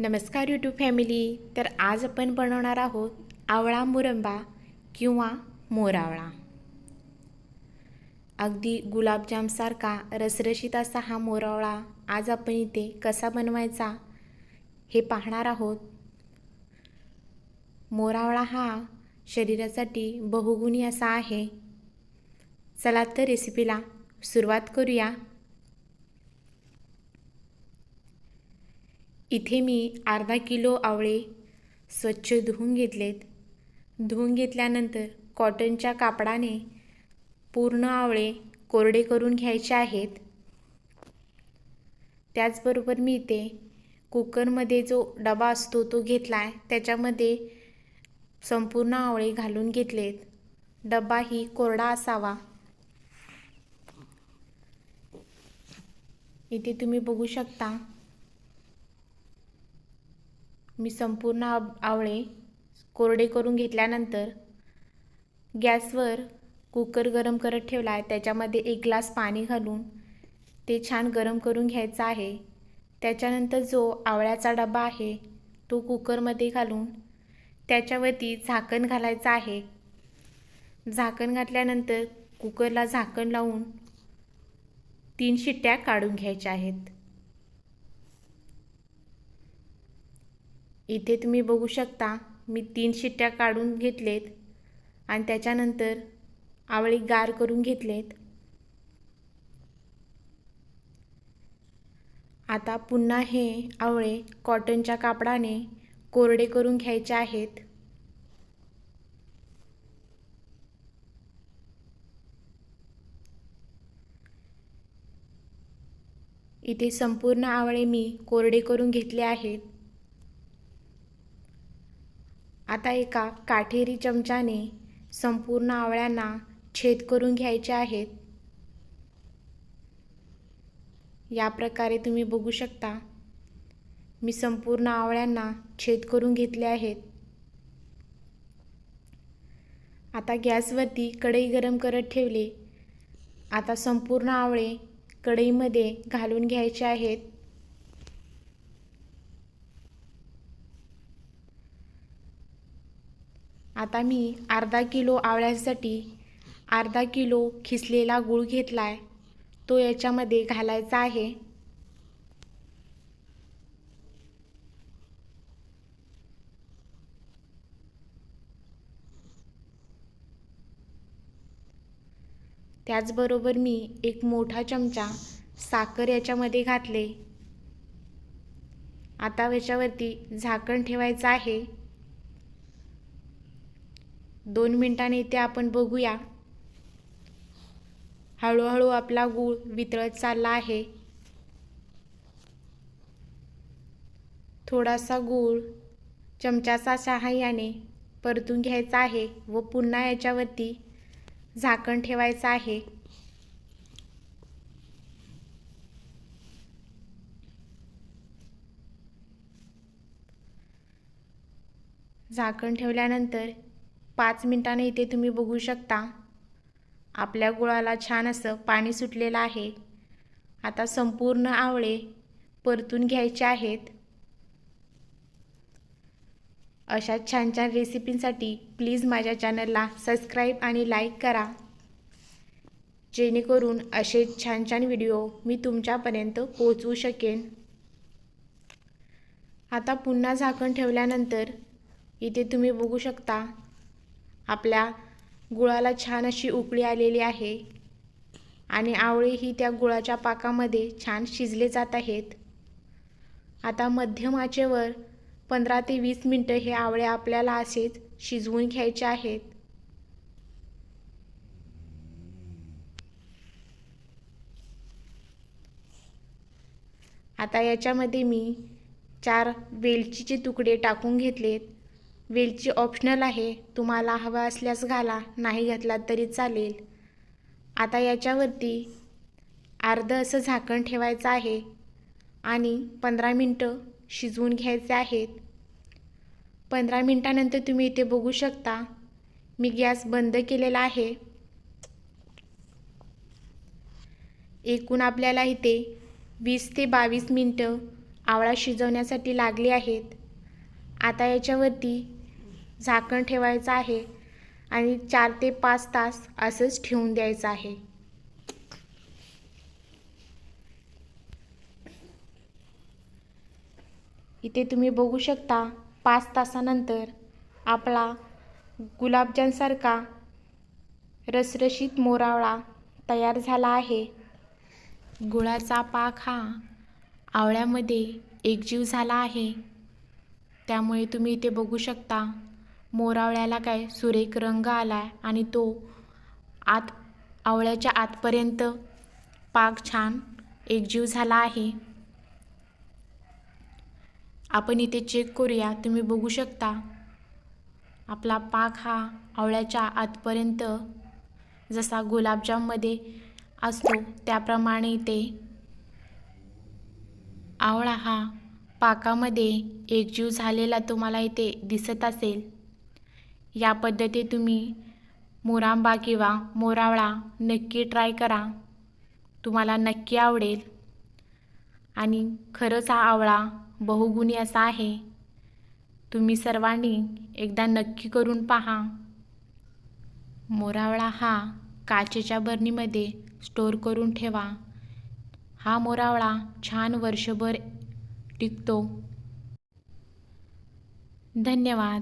नमस्कार YouTube family तर आज आपण बनवणार आहोत आवळा मुरंबा किंवा मोरावळा अगदी गुलाबजामसारखा रसरशीत असा हा मोरावळा आज आपण इथे कसा बनवायचा हे पाहणार आहोत. मोरावळा हा शरीरासाठी बहुगुणी असा आहे. चला तर रेसिपीला सुरुवात करूया. इथे मी अर्धा किलो आवळे स्वच्छ धुवून घेतलेत. धुवून घेतल्यानंतर कॉटनच्या कापडाने पूर्ण आवळे कोरडे करून घ्यायचे आहेत. त्याचबरोबर मी इथे कुकरमध्ये जो डबा असतो तो घेतला आहे त्याच्यामध्ये संपूर्ण आवळे घालून घेतलेत. ही कोरडा असावा. इथे तुम्ही बघू शकता मी संपूर्ण आवळे कोरडे करून घेतल्यानंतर गॅसवर कुकर गरम करत ठेवला. आहे त्याच्यामध्ये एक ग्लास पाणी घालून ते छान गरम करून घ्यायचं आहे. त्याच्यानंतर जो आवळ्याचा डबा आहे तो कुकरमध्ये घालून त्याच्यावरती झाकण घालायचं आहे. झाकण घातल्यानंतर कुकरला झाकण लावून तीन शिट्ट्या काढून घ्यायच्या आहेत. इथे तुम्ही बघू शकता मी तीन शिट्ट्या काढून घेतलेत आणि त्याच्यानंतर आवळी गार करून घेतलेत. आता पुन्हा हे आवळे कॉटनच्या कापडाने कोरडे करून घ्यायचे आहेत. इथे संपूर्ण आवळे मी कोरडे करून घेतले आहेत. आता एका काठेरी चमच्याने संपूर्ण आवळ्यांना छेद करून घ्यायचे आहेत. या प्रकारे तुम्ही बघू शकता मी संपूर्ण आवळ्यांना छेद करून घेतले आहेत. आता गॅसवरती कढई गरम करत ठेवले. आता संपूर्ण आवळे कढईमध्ये घालून घ्यायचे आहेत. आता मी अर्धा किलो आवळ्यांसाठी अर्धा किलो खिसलेला गूळ घेतला आहे तो याच्यामध्ये घालायचा आहे. त्याचबरोबर मी एक मोठा चमचा साखर याच्यामध्ये घातले. आता याच्यावरती झाकण ठेवायचं आहे. दोन मिनटाने इथे आपण बघूया. हळूहळू आपला गूळ वितळत चालला आहे. थोडासा गूळ चमच्याचा सहाय्याने परतून घ्यायचा आहे व पुन्हा याच्यावरती झाकण ठेवायचं आहे. झाकण ठेवल्यानंतर पाच मिनटाने इथे तुम्ही बघू शकता. आपल्या गुळाला छान असं पाणी सुटलेलं आहे. आता संपूर्ण आवळे परतून घ्यायचे आहेत. अशा छान छान रेसिपींसाठी प्लीज माझ्या चॅनलला सबस्क्राईब आणि लाईक करा. जेणेकरून असे छान छान व्हिडिओ मी तुमच्यापर्यंत पोचवू शकेन. आता पुन्हा झाकण ठेवल्यानंतर इथे तुम्ही बघू शकता आपल्या गुळाला छान अशी उकळी आलेली आहे. आणि आवळेही त्या गुळाच्या पाकामध्ये छान शिजले जात आहेत. आता मध्यम आचेवर पंधरा ते वीस मिनटं हे आवळे आपल्याला असेच शिजवून घ्यायचे आहेत. आता याच्यामध्ये मी चार वेलचीचे तुकडे टाकून घेतलेत. वेलची ऑप्शनल आहे. तुम्हाला हवा असल्यास घाला नाही घातलात तरी चालेल. आता याच्यावरती अर्धं असं झाकण ठेवायचं आहे आणि पंधरा मिनटं शिजवून घ्यायचे आहेत. पंधरा मिनटानंतर तुम्ही इथे बघू शकता मी गॅस बंद केलेला आहे. एकूण आपल्याला इथे वीस ते बावीस मिनटं आवळा शिजवण्यासाठी लागले आहेत. आता याच्यावरती झाकण ठेवायचं आहे आणि चार ते पाच तास असंच ठेवून द्यायचं आहे. इथे तुम्ही बघू शकता पाच तासानंतर आपला गुलाबजामसारखा रसरशीत मोरावळा तयार झाला आहे. गुळाचा पाक हा आवळ्यामध्ये एकजीव झाला आहे. त्यामुळे तुम्ही इथे बघू शकता मोरावळ्याला काय सुरेख रंग आला आहे आणि तो आत आवळ्याच्या आतपर्यंत पाक छान एकजीव झाला आहे. आपण इथे चेक करूया. तुम्ही बघू शकता. आपला पाक हा आवळ्याच्या आतपर्यंत जसा गुलाबजाममध्ये असतो त्याप्रमाणे इथे आवळा हा पाकामध्ये एकजीव झालेला तुम्हाला इथे दिसत असेल. या पद्धती तुम्ही मोरांबा किंवा मोरावळा नक्की ट्राय करा. तुम्हाला नक्की आवडेल. आणि खरंच हा आवळा बहुगुणी असा आहे. तुम्ही सर्वांनी एकदा नक्की करून पहा. मोरावळा हा काचेच्या बरणीमध्ये स्टोअर करून ठेवा. हा मोरावळा छान वर्षभर टिकतो. धन्यवाद.